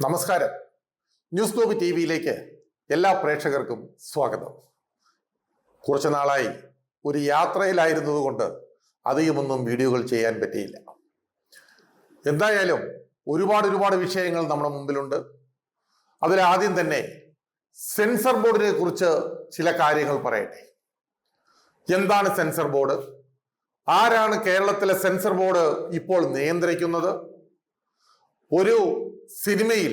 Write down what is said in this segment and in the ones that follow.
നമസ്കാരം. News globe T വിയിലേക്ക് എല്ലാ പ്രേക്ഷകർക്കും സ്വാഗതം. കുറച്ചു നാളായി ഒരു യാത്രയിലായിരുന്നതുകൊണ്ട് അധികമൊന്നും വീഡിയോകൾ ചെയ്യാൻ പറ്റിയില്ല. എന്തായാലും ഒരുപാട് ഒരുപാട് വിഷയങ്ങൾ നമ്മുടെ മുമ്പിലുണ്ട്. അതിലാദ്യം തന്നെ സെൻസർ ബോർഡിനെ കുറിച്ച് ചില കാര്യങ്ങൾ പറയട്ടെ. എന്താണ് സെൻസർ ബോർഡ്? ആരാണ് കേരളത്തിലെ സെൻസർ ബോർഡ് ഇപ്പോൾ നിയന്ത്രിക്കുന്നത്? ഒരു സിനിമയിൽ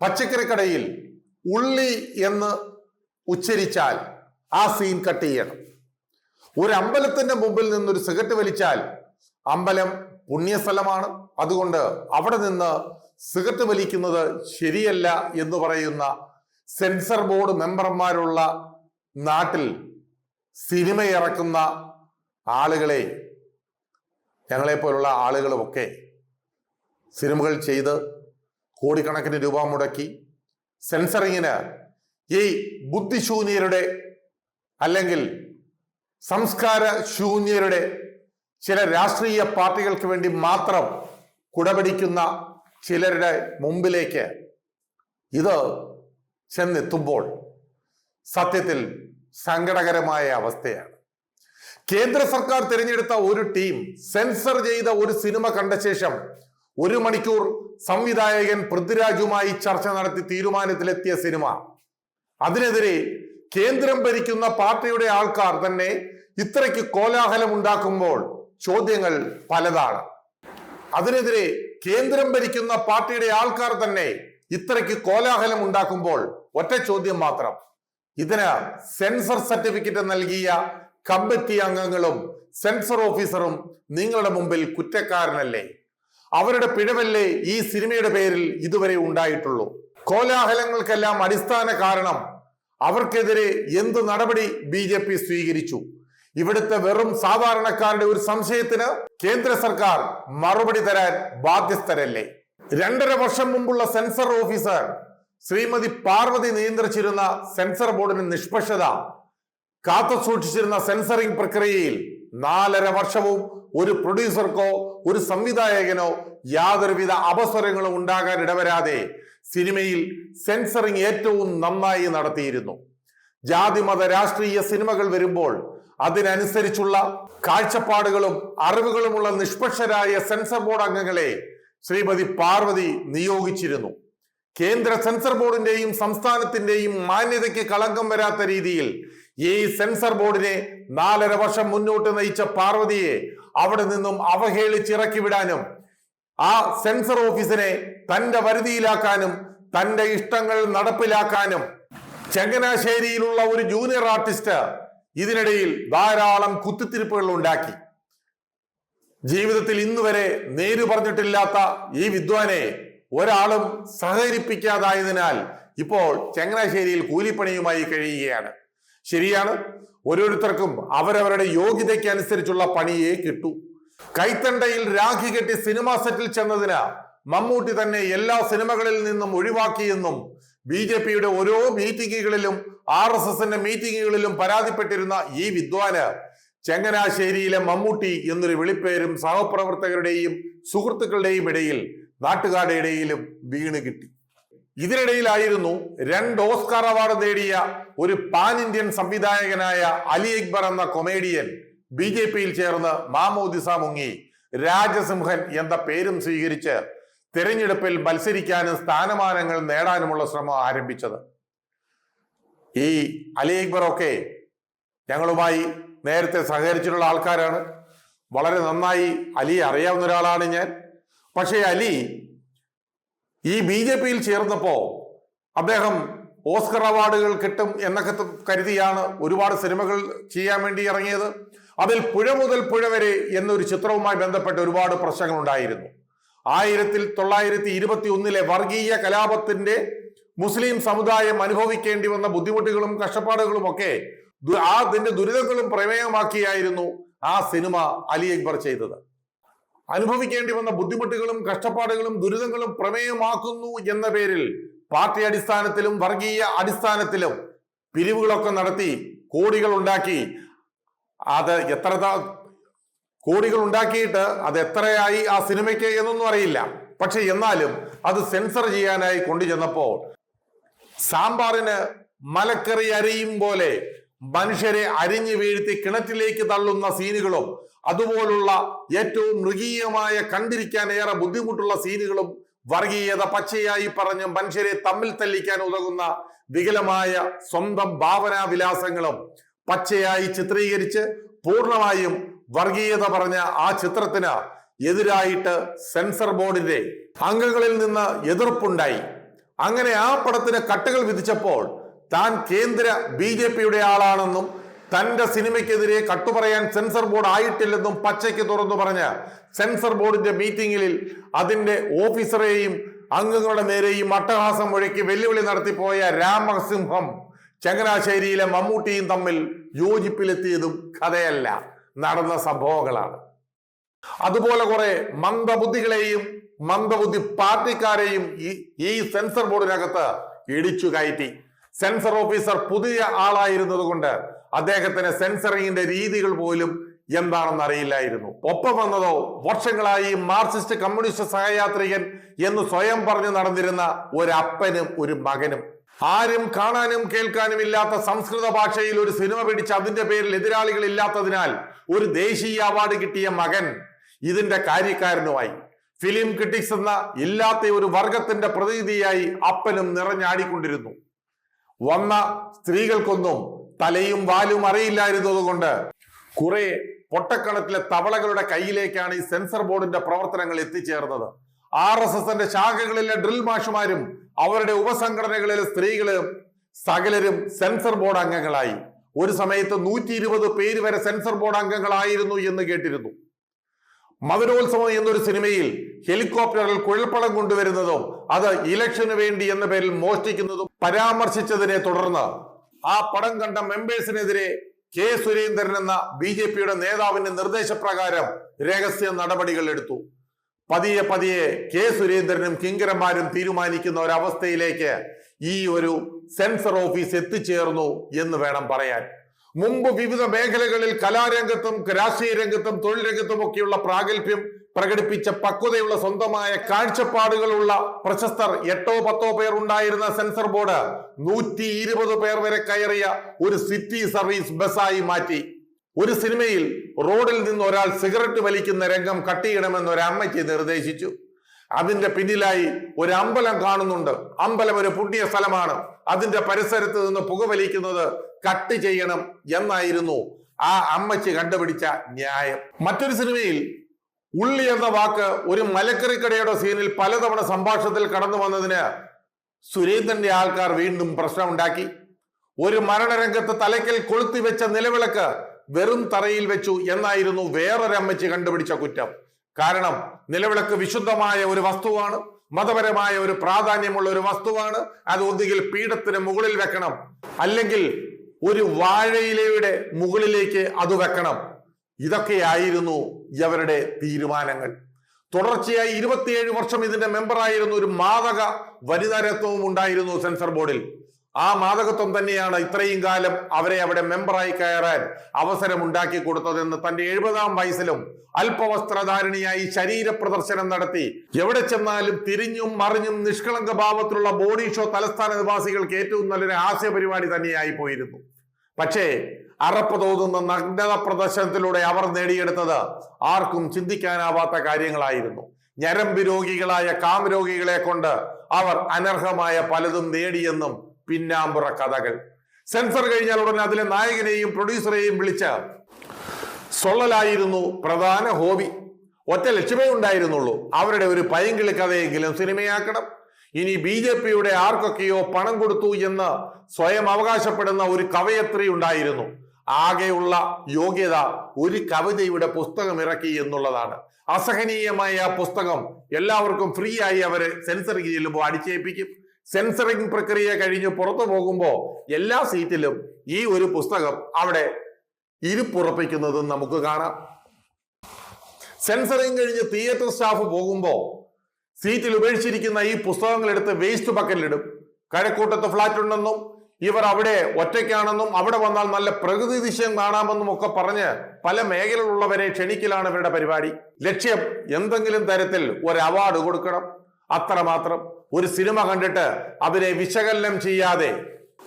പച്ചക്കറിക്കടയിൽ ഉള്ളി എന്ന് ഉച്ചരിച്ചാൽ ആ സീൻ കട്ട് ചെയ്യണം. ഒരു അമ്പലത്തിന്റെ മുമ്പിൽ നിന്നൊരു സിഗരറ്റ് വലിച്ചാൽ അമ്പലം പുണ്യസ്ഥലമാണ് അതുകൊണ്ട് അവിടെ നിന്ന് സിഗരറ്റ് വലിക്കുന്നത് ശരിയല്ല എന്ന് പറയുന്ന സെൻസർ ബോർഡ് മെമ്പർമാരുള്ള നാട്ടിൽ സിനിമ ഇറക്കുന്ന ആളുകളെ ഞങ്ങളെപ്പോലുള്ള ആളുകളുമൊക്കെ സിനിമകൾ ചെയ്ത് കോടിക്കണക്കിന് രൂപ മുടക്കി സെൻസറിങ്ങിന് ഈ ബുദ്ധിശൂന്യരുടെ അല്ലെങ്കിൽ സംസ്കാര ശൂന്യരുടെ ചില രാഷ്ട്രീയ പാർട്ടികൾക്ക് വേണ്ടി മാത്രം കുടപിടിക്കുന്ന ചിലരുടെ മുമ്പിലേക്ക് ഇത് ചെന്നെത്തുമ്പോൾ സത്യത്തിൽ സങ്കടകരമായ അവസ്ഥയാണ്. കേന്ദ്ര സർക്കാർ തിരഞ്ഞെടുത്ത ഒരു ടീം സെൻസർ ചെയ്ത ഒരു സിനിമ കണ്ട ശേഷം ഒരു മണിക്കൂർ സംവിധായകൻ പൃഥ്വിരാജുമായി ചർച്ച നടത്തി തീരുമാനത്തിലെത്തിയ സിനിമ. അതിനെതിരെ കേന്ദ്രം ഭരിക്കുന്ന പാർട്ടിയുടെ ആൾക്കാർ തന്നെ ഇത്രയ്ക്ക് കോലാഹലം ഉണ്ടാക്കുമ്പോൾ ചോദ്യങ്ങൾ പലതാണ്. അതിനെതിരെ കേന്ദ്രം ഭരിക്കുന്ന പാർട്ടിയുടെ ആൾക്കാർ തന്നെ ഇത്രയ്ക്ക് കോലാഹലം ഉണ്ടാക്കുമ്പോൾ ഒറ്റ ചോദ്യം മാത്രം. ഇതിന് സെൻസർ സർട്ടിഫിക്കറ്റ് നൽകിയ കമ്മിറ്റി അംഗങ്ങളും സെൻസർ ഓഫീസറും നിങ്ങളുടെ മുമ്പിൽ കുറ്റക്കാരനല്ലേ? അവരുടെ പിഴവല്ലേ ഈ സിനിമയുടെ പേരിൽ ഇതുവരെ ഉണ്ടായിട്ടുള്ളൂ. കോലാഹലങ്ങൾക്കെല്ലാം അടിസ്ഥാന കാരണം അവർക്കെതിരെ എന്തു നടപടി ബി ജെ പി സ്വീകരിച്ചു? ഇവിടുത്തെ വെറും സാധാരണക്കാരുടെ ഒരു സംശയത്തിന് കേന്ദ്ര സർക്കാർ മറുപടി തരാൻ ബാധ്യസ്ഥരല്ലേ? രണ്ടര വർഷം മുമ്പുള്ള സെൻസർ ഓഫീസർ ശ്രീമതി പാർവതി നിയന്ത്രിച്ചിരുന്ന സെൻസർ ബോർഡിന് നിഷ്പക്ഷത കാത്തു സൂക്ഷിച്ചിരുന്ന സെൻസറിംഗ് പ്രക്രിയയിൽ നാലര വർഷവും ഒരു പ്രൊഡ്യൂസർക്കോ ഒരു സംവിധായകനോ യാതൊരുവിധ അവസരങ്ങളും ഉണ്ടാകാൻ ഇടവരാതെ സിനിമയിൽ സെൻസറിങ് ഏറ്റവും നന്നായി നടത്തിയിരുന്നു. ജാതിമത രാഷ്ട്രീയ സിനിമകൾ വരുമ്പോൾ അതിനനുസരിച്ചുള്ള കാഴ്ചപ്പാടുകളും അറിവുകളുമുള്ള നിഷ്പക്ഷരായ സെൻസർ ബോർഡ് അംഗങ്ങളെ ശ്രീമതി പാർവതി നിയോഗിച്ചിരുന്നു. കേന്ദ്ര സെൻസർ ബോർഡിന്റെയും സംസ്ഥാനത്തിന്റെയും മാന്യതയ്ക്ക് കളങ്കം വരാത്ത രീതിയിൽ ഈ സെൻസർ ബോർഡിനെ നാലര വർഷം മുന്നോട്ട് നയിച്ച പാർവതിയെ അവിടെ നിന്നും അവഹേളിച്ചിറക്കി വിടാനും ആ സെൻസർ ഓഫീസിനെ തന്റെ വരുതിയിലാക്കാനും തന്റെ ഇഷ്ടങ്ങൾ നടപ്പിലാക്കാനും ചങ്ങനാശ്ശേരിയിലുള്ള ഒരു ജൂനിയർ ആർട്ടിസ്റ്റ് ഇതിനിടയിൽ ധാരാളം കുത്തിത്തിരിപ്പുകൾ ഉണ്ടാക്കി. ജീവിതത്തിൽ ഇന്നു വരെ നേരു പറഞ്ഞിട്ടില്ലാത്ത ഈ വിദ്വാനെ ഒരാളും സഹകരിപ്പിക്കാതായതിനാൽ ഇപ്പോൾ ചങ്ങനാശ്ശേരിയിൽ കൂലിപ്പണിയുമായി കഴിയുകയാണ്. ശരിയാണ്. ഓരോരുത്തർക്കും അവരവരുടെ യോഗ്യതയ്ക്ക് അനുസരിച്ചുള്ള പണിയെ കിട്ടു. കൈത്തണ്ടയിൽ രാഖി കെട്ടി സിനിമാ സെറ്റിൽ ചെന്നതിന് മമ്മൂട്ടി തന്നെ എല്ലാ സിനിമകളിൽ നിന്നും ഒഴിവാക്കിയെന്നും ബി ജെ പിയുടെ ഓരോ മീറ്റിംഗുകളിലും ആർ എസ് എസിന്റെ മീറ്റിങ്ങുകളിലും പരാതിപ്പെട്ടിരുന്ന ഈ വിദ്വാന് ചെങ്ങനാശ്ശേരിയിലെ മമ്മൂട്ടി എന്നൊരു വിളിപ്പേരും സഹപ്രവർത്തകരുടെയും സുഹൃത്തുക്കളുടെയും ഇടയിൽ നാട്ടുകാരുടെ ഇടയിലും വീണ് കിട്ടി. ഇതിനിടയിലായിരുന്നു രണ്ട് ഓസ്കാർ അവാർഡ് നേടിയ ഒരു പാൻ ഇന്ത്യൻ സംവിധായകനായ അലി അക്ബർ എന്ന കൊമേഡിയൻ ബി ജെ പിയിൽ ചേർന്ന് മാമോദിസ മുങ്ങി. രാജസിംഹൻ എന്ന പേരും സ്വീകരിച്ച് തെരഞ്ഞെടുപ്പിൽ മത്സരിക്കാനും സ്ഥാനമാനങ്ങൾ നേടാനുമുള്ള ശ്രമം ആരംഭിച്ചത്. ഈ അലി അക്ബർ ഒക്കെ ഞങ്ങളുമായി നേരത്തെ സഹകരിച്ചിട്ടുള്ള ആൾക്കാരാണ്. വളരെ നന്നായി അലി അറിയാവുന്ന ഒരാളാണ് ഞാൻ. പക്ഷേ അലി ഈ ബി ജെ പിയിൽ ചേർന്നപ്പോ അദ്ദേഹം ഓസ്കർ അവാർഡുകൾ കിട്ടും എന്നൊക്കെ കരുതിയാണ് ഒരുപാട് സിനിമകൾ ചെയ്യാൻ വേണ്ടി ഇറങ്ങിയത്. അതിൽ പുഴ മുതൽ പുഴ വരെ എന്നൊരു ചിത്രവുമായി ബന്ധപ്പെട്ട് ഒരുപാട് പ്രശ്നങ്ങൾ ഉണ്ടായിരുന്നു ആയിരത്തിൽ തൊള്ളായിരത്തി ഇരുപത്തി ഒന്നിലെ വർഗീയ കലാപത്തിന്റെ മുസ്ലിം സമുദായം അനുഭവിക്കേണ്ടി വന്ന ബുദ്ധിമുട്ടുകളും കഷ്ടപ്പാടുകളും ഒക്കെ അതിന്റെ ദുരിതങ്ങളും പ്രമേയമാക്കിയായിരുന്നു ആ സിനിമ അലി അക്ബർ ചെയ്തത്. അനുഭവിക്കേണ്ടി വന്ന ബുദ്ധിമുട്ടുകളും കഷ്ടപ്പാടുകളും ദുരിതങ്ങളും പ്രമേയമാക്കുന്നു എന്ന പേരിൽ പാർട്ടി അടിസ്ഥാനത്തിലും വർഗീയ അടിസ്ഥാനത്തിലും പിരിവുകളൊക്കെ നടത്തി കോടികൾ ഉണ്ടാക്കി. അത് എത്ര കോടികൾ ഉണ്ടാക്കിയിട്ട് അത് എത്രയായി ആ സിനിമയ്ക്ക് എന്നൊന്നും അറിയില്ല. പക്ഷെ എന്നാലും അത് സെൻസർ ചെയ്യാനായി കൊണ്ടുചെന്നപ്പോൾ സാമ്പാറിന് മലക്കറി അരിയും പോലെ മനുഷ്യരെ അരിഞ്ഞു വീഴ്ത്തി കിണറ്റിലേക്ക് തള്ളുന്ന സീനുകളും അതുപോലുള്ള ഏറ്റവും മൃഗീയമായ കണ്ടിരിക്കാൻ ഏറെ ബുദ്ധിമുട്ടുള്ള സീനുകളും വർഗീയത പച്ചയായി പറഞ്ഞ് മനുഷ്യരെ തമ്മിൽ തല്ലിക്കാൻ ഉതകുന്ന വികലമായ സ്വന്തം ഭാവനാവിലാസങ്ങളും പച്ചയായി ചിത്രീകരിച്ച് പൂർണമായും വർഗീയത പറഞ്ഞ ആ ചിത്രത്തിന് എതിരായിട്ട് സെൻസർ ബോർഡിന്റെ അംഗങ്ങളിൽ നിന്ന് എതിർപ്പുണ്ടായി. അങ്ങനെ ആ പടത്തിന് കട്ടുകൾ വിധിച്ചപ്പോൾ താൻ കേന്ദ്ര ബി ജെ പിയുടെ ആളാണെന്നും തന്റെ സിനിമയ്ക്കെതിരെ കട്ടുപറയാൻ സെൻസർ ബോർഡ് ആയിട്ടില്ലെന്നും പച്ചയ്ക്ക് തുറന്നു പറഞ്ഞ് സെൻസർ ബോർഡിന്റെ മീറ്റിംഗിൽ അതിന്റെ ഓഫീസറെയും അംഗങ്ങളുടെ നേരെയും അട്ടഹാസം മുഴക്കി വെല്ലുവിളി നടത്തിപ്പോയ രാമസിംഹം ചങ്ങനാശ്ശേരിയിലെ മമ്മൂട്ടിയും തമ്മിൽ യോജിപ്പിലെത്തിയതും കഥയല്ല നടന്ന സംഭവങ്ങളാണ്. അതുപോലെ കുറെ മന്ദബുദ്ധികളെയും മന്ദബുദ്ധി പാർട്ടിക്കാരെയും ഈ സെൻസർ ബോർഡിനകത്ത് ഇടിച്ചു കയറ്റി. സെൻസർ ഓഫീസർ പുതിയ ആളായിരുന്നത് കൊണ്ട് അദ്ദേഹത്തിന് സെൻസറിങ്ങിന്റെ രീതികൾ പോലും എന്താണെന്ന് അറിയില്ലായിരുന്നു. ഒപ്പം വന്നതോ വർഷങ്ങളായി മാർക്സിസ്റ്റ് കമ്മ്യൂണിസ്റ്റ് സഹയാത്രികൻ എന്ന് സ്വയം പറഞ്ഞു നടന്നിരുന്ന ഒരു അപ്പനും ഒരു മകനും. ആരും കാണാനും കേൾക്കാനും ഇല്ലാത്ത സംസ്കൃത ഭാഷയിൽ ഒരു സിനിമ പിടിച്ച് അതിന്റെ പേരിൽ എതിരാളികൾ ഇല്ലാത്തതിനാൽ ഒരു ദേശീയ അവാർഡ് കിട്ടിയ മകൻ ഇതിന്റെ കാര്യക്കാരനുമായി. ഫിലിം ക്രിട്ടിക്സ് എന്ന ഇല്ലാത്ത ഒരു വർഗത്തിന്റെ പ്രതിനിധിയായി അപ്പനും നിറഞ്ഞാടിക്കൊണ്ടിരുന്നു. വന്ന സ്ത്രീകൾക്കൊന്നും തലയും വാലും അറിയില്ലായിരുന്നത് കൊണ്ട് കുറെ പൊട്ടക്കണത്തിലെ തവളകളുടെ കയ്യിലേക്കാണ് ഈ സെൻസർ ബോർഡിന്റെ പ്രവർത്തനങ്ങൾ എത്തിച്ചേർന്നത്. ആർ എസ് എസിന്റെ ശാഖകളിലെ ഡ്രിൽ മാഷുമാരും അവരുടെ ഉപസംഘടനകളിലെ സ്ത്രീകളും സകലരും സെൻസർ ബോർഡ് അംഗങ്ങളായി. ഒരു സമയത്ത് നൂറ്റി ഇരുപത് പേര് വരെ സെൻസർ ബോർഡ് അംഗങ്ങളായിരുന്നു എന്ന് കേട്ടിരുന്നു. മധുരോത്സവം എന്നൊരു സിനിമയിൽ ഹെലികോപ്റ്ററിൽ കുഴൽപ്പണം കൊണ്ടുവരുന്നതും അത് ഇലക്ഷന് വേണ്ടി എന്ന പേരിൽ മോഷ്ടിക്കുന്നതും പരാമർശിച്ചതിനെ തുടർന്ന് ആ പടം കണ്ട മെമ്പേഴ്സിനെതിരെ കെ സുരേന്ദ്രൻ എന്ന ബി ജെ പിയുടെ നേതാവിന്റെ നിർദ്ദേശപ്രകാരം രഹസ്യ നടപടികൾ എടുത്തു. പതിയെ പതിയെ കെ സുരേന്ദ്രനും കിങ്കരന്മാരും തീരുമാനിക്കുന്ന ഒരവസ്ഥയിലേക്ക് ഈ ഒരു സെൻസർ ഓഫീസ് എത്തിച്ചേർന്നു എന്ന് വേണം പറയാൻ. മുമ്പ് വിവിധ മേഖലകളിൽ കലാരംഗത്തും രാഷ്ട്രീയ രംഗത്തും തൊഴിൽ രംഗത്തും ഒക്കെയുള്ള പ്രാഗൽഭ്യം പ്രകടിപ്പിച്ച പക്വതയുള്ള സ്വന്തമായ കാഴ്ചപ്പാടുകളുള്ള പ്രശസ്തർ എട്ടോ പത്തോ പേർ ഉണ്ടായിരുന്ന സെൻസർ ബോർഡ് നൂറ്റി ഇരുപത് പേർ വരെ കയറിയ ഒരു സിറ്റി സർവീസ് ബസ്സായി മാറ്റി. ഒരു സിനിമയിൽ റോഡിൽ നിന്ന് ഒരാൾ സിഗരറ്റ് വലിക്കുന്ന രംഗം കട്ട് ചെയ്യണമെന്ന് ഒരു അമ്മയ്ക്ക് നിർദ്ദേശിച്ചു. അതിന്റെ പിന്നിലായി ഒരു അമ്പലം കാണുന്നുണ്ട്. അമ്പലം ഒരു പുണ്യ സ്ഥലമാണ്. അതിന്റെ പരിസരത്ത് നിന്ന് പുകവലിക്കുന്നത് കട്ട് ചെയ്യണം എന്നായിരുന്നു ആ അമ്മച്ചി കണ്ടുപിടിച്ച ന്യായം. മറ്റൊരു സിനിമയിൽ ഉള്ളി എന്ന വാക്ക് ഒരു മലക്കറിക്കടയുടെ സീനിൽ പലതവണ സംഭാഷണത്തിൽ കടന്നു വന്നതിന് സുരേന്ദ്രന്റെ ആൾക്കാർ വീണ്ടും പ്രശ്നമുണ്ടാക്കി. ഒരു മരണരംഗത്ത് തലയ്ക്കൽ കൊളുത്തി വെച്ച നിലവിളക്ക് വെറും തറയിൽ വെച്ചു എന്നായിരുന്നു വേറൊരമ്മച്ച് കണ്ടുപിടിച്ച കുറ്റം. കാരണം നിലവിളക്ക് വിശുദ്ധമായ ഒരു വസ്തുവാണ് മതപരമായ ഒരു പ്രാധാന്യമുള്ള ഒരു വസ്തുവാണ് അത് ഒന്നുകിൽ പീഠത്തിന് മുകളിൽ വെക്കണം അല്ലെങ്കിൽ ഒരു വാഴയിലയുടെ മുകളിലേക്ക് അത് വെക്കണം. ഇതൊക്കെയായിരുന്നു ഇവരുടെ തീരുമാനങ്ങൾ. തുടർച്ചയായി ഇരുപത്തിയേഴ് വർഷം ഇതിന്റെ മെമ്പറായിരുന്ന ഒരു മാതക വനിതാരത്വവും ഉണ്ടായിരുന്നു സെൻസർ ബോർഡിൽ ആ മാതകത്വം തന്നെയാണ് ഇത്രയും കാലം അവരെ അവിടെ മെമ്പറായി കയറാൻ അവസരം ഉണ്ടാക്കി കൊടുത്തതെന്ന് തന്റെ എഴുപതാം വയസ്സിലും അല്പവസ്ത്രധാരണിയായി ശരീര പ്രദർശനം നടത്തി. എവിടെ ചെന്നാലും തിരിഞ്ഞും മറിഞ്ഞും നിഷ്കളങ്ക ഭാവത്തിലുള്ള ബോഡി ഷോ തലസ്ഥാന നിവാസികൾക്ക് ഏറ്റവും നല്ലൊരു ഹാസ്യ പരിപാടി തന്നെയായി പോയിരുന്നു. പക്ഷേ അറപ്പ് തോന്നുന്ന നഗ്നത പ്രദർശനത്തിലൂടെ അവർ നേടിയെടുത്തത് ആർക്കും ചിന്തിക്കാനാവാത്ത കാര്യങ്ങളായിരുന്നു. ഞരമ്പ് രോഗികളായ കാമരോഗികളെ കൊണ്ട് അവർ അനർഹമായ പലതും നേടിയെന്നും പിന്നാമ്പുറ കഥകൾ. സെൻസർ കഴിഞ്ഞാൽ ഉടനെ അതിലെ നായകനെയും പ്രൊഡ്യൂസറെയും വിളിച്ച സൊള്ളലായിരുന്നു പ്രധാന ഹോബി. ഒറ്റ ലക്ഷ്യമേ ഉണ്ടായിരുന്നുള്ളൂ. അവരുടെ ഒരു പൈങ്കിളി കഥയെങ്കിലും സിനിമയാക്കണം. ഇനി ബി ജെ പിയുടെ ആർക്കൊക്കെയോ പണം കൊടുത്തു എന്ന് സ്വയം അവകാശപ്പെടുന്ന ഒരു കവയത്രി ഉണ്ടായിരുന്നു. ആകെയുള്ള യോഗ്യത ഒരു കവിതയുടെ പുസ്തകം ഇറക്കി എന്നുള്ളതാണ്. അസഹനീയമായ ആ പുസ്തകം എല്ലാവർക്കും ഫ്രീ ആയി അവരെ സെൻസറിങ് ചെല്ലുമ്പോൾ അടിച്ചേൽപ്പിക്കും. സെൻസറിങ് പ്രക്രിയ കഴിഞ്ഞ് പുറത്തു പോകുമ്പോൾ എല്ലാ സീറ്റിലും ഈ ഒരു പുസ്തകം അവിടെ ഇരുപ്പുറപ്പിക്കുന്നതും നമുക്ക് കാണാം. സെൻസറിങ് കഴിഞ്ഞ് തിയേറ്റർ സ്റ്റാഫ് പോകുമ്പോൾ സീറ്റിൽ ഉപേക്ഷിച്ചിരിക്കുന്ന ഈ പുസ്തകങ്ങൾ എടുത്ത് വേസ്റ്റ് ബക്കറ്റിലിടും കഴക്കൂട്ടത്ത് ഫ്ലാറ്റ് ഉണ്ടെന്നും ഇവർ അവിടെ ഒറ്റയ്ക്കാണെന്നും അവിടെ വന്നാൽ നല്ല പ്രകൃതി ദൃശ്യം കാണാമെന്നും ഒക്കെ പറഞ്ഞ് പല മേഖലയിലുള്ളവരെ ക്ഷണിക്കലാണ് ഇവരുടെ പരിപാടി. ലക്ഷ്യം എന്തെങ്കിലും തരത്തിൽ ഒരു അവാർഡ് കൊടുക്കണം. അത്രമാത്രം ഒരു സിനിമ കണ്ടിട്ട് അതിനെ വിശകലനം ചെയ്യാതെ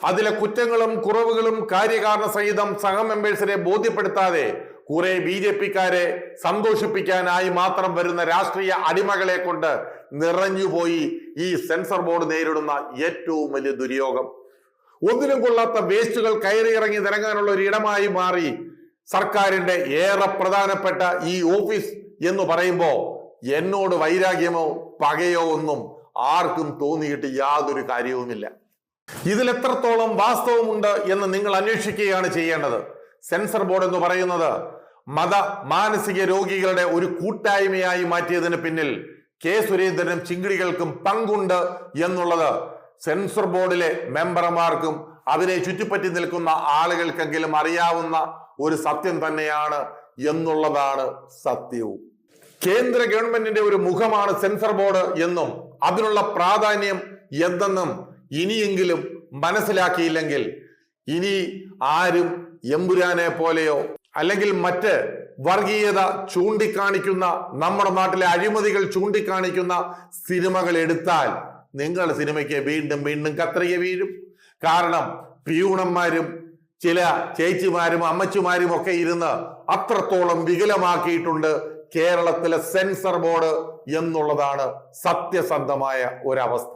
അതിലെ കുറ്റങ്ങളും കുറവുകളും കാര്യകാരണ സഹിതം സഹ മെമ്പേഴ്സിനെ ബോധ്യപ്പെടുത്താതെ കുറെ ബി ജെ പിക്കാരെ സന്തോഷിപ്പിക്കാനായി മാത്രം വരുന്ന രാഷ്ട്രീയ അടിമകളെ കൊണ്ട് നിറഞ്ഞുപോയി ഈ സെൻസർ ബോർഡ് നേരിടുന്ന ഏറ്റവും വലിയ ദുര്യോഗം. ഒന്നിനും കൊള്ളാത്ത വേസ്റ്റുകൾ കയറി ഇറങ്ങി നിരങ്ങാനുള്ള ഒരു ഇടമായി മാറി സർക്കാരിന്റെ ഏറെ പ്രധാനപ്പെട്ട ഈ ഓഫീസ് എന്ന് പറയുമ്പോ എന്നോട് വൈരാഗ്യമോ പകയോ ഒന്നും ആർക്കും തോന്നിയിട്ട് യാതൊരു കാര്യവുമില്ല. ഇതിൽ എത്രത്തോളം വാസ്തവമുണ്ട് എന്ന് നിങ്ങൾ അന്വേഷിക്കുകയാണ് ചെയ്യേണ്ടത്. സെൻസർ ബോർഡ് എന്ന് പറയുന്നത് മത മാനസിക രോഗികളുടെ ഒരു കൂട്ടായ്മയായി മാറ്റിയതിന് പിന്നിൽ കെ സുരേന്ദ്രനും ചിങ്കിടികൾക്കും പങ്കുണ്ട് എന്നുള്ളത് സെൻസർ ബോർഡിലെ മെമ്പർമാർക്കും അതിനെ ചുറ്റിപ്പറ്റി നിൽക്കുന്ന ആളുകൾക്കെങ്കിലും അറിയാവുന്ന ഒരു സത്യം തന്നെയാണ് എന്നുള്ളതാണ് സത്യവും. കേന്ദ്ര ഗവൺമെന്റിന്റെ ഒരു മുഖമാണ് സെൻസർ ബോർഡ് എന്നും അതിനുള്ള പ്രാധാന്യം എന്തെന്നും ഇനിയെങ്കിലും മനസ്സിലാക്കിയില്ലെങ്കിൽ ഇനി ആരും എമ്പുരാനെ പോലെയോ അല്ലെങ്കിൽ മറ്റ് വർഗീയത ചൂണ്ടിക്കാണിക്കുന്ന നമ്മുടെ നാട്ടിലെ അഴിമതികൾ ചൂണ്ടിക്കാണിക്കുന്ന സിനിമകൾ എടുത്താൽ നിങ്ങൾ സിനിമയ്ക്ക് വീണ്ടും വീണ്ടും കത്രിക വീഴും. കാരണം പിയൂണന്മാരും ചില ചേച്ചിമാരും അമ്മച്ചിമാരും ഒക്കെ ഇരുന്ന് അത്രത്തോളം വികലമാക്കിയിട്ടുണ്ട് കേരളത്തിലെ സെൻസർ ബോർഡ് എന്നുള്ളതാണ് സത്യസന്ധമായ ഒരവസ്ഥ.